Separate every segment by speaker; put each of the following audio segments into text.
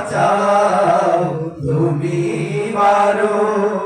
Speaker 1: বাঁচাও তুমি মারো।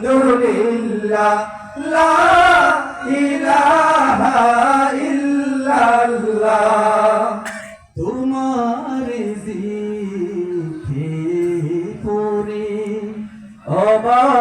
Speaker 1: আলহামদুলিল্লাহ তোমার জিখে পড়ে অবাধ্য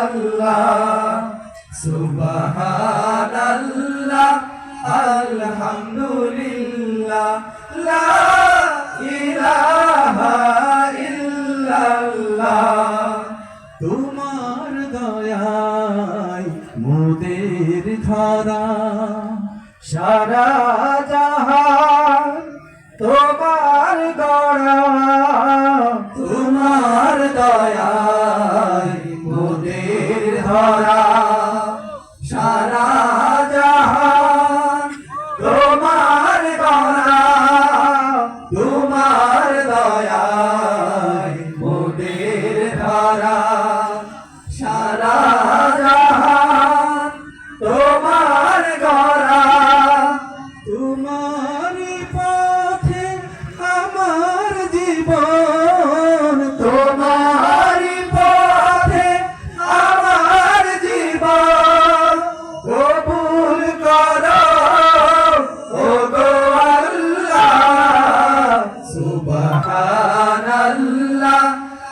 Speaker 1: ইল্লাল্লাহ সুবহানাল্লাহ আলহামদুলিল্লাহ লা তোমার দয়ায় মোদের ধরা সারা জাহান তোমার গড়া। তোমার দয়ায়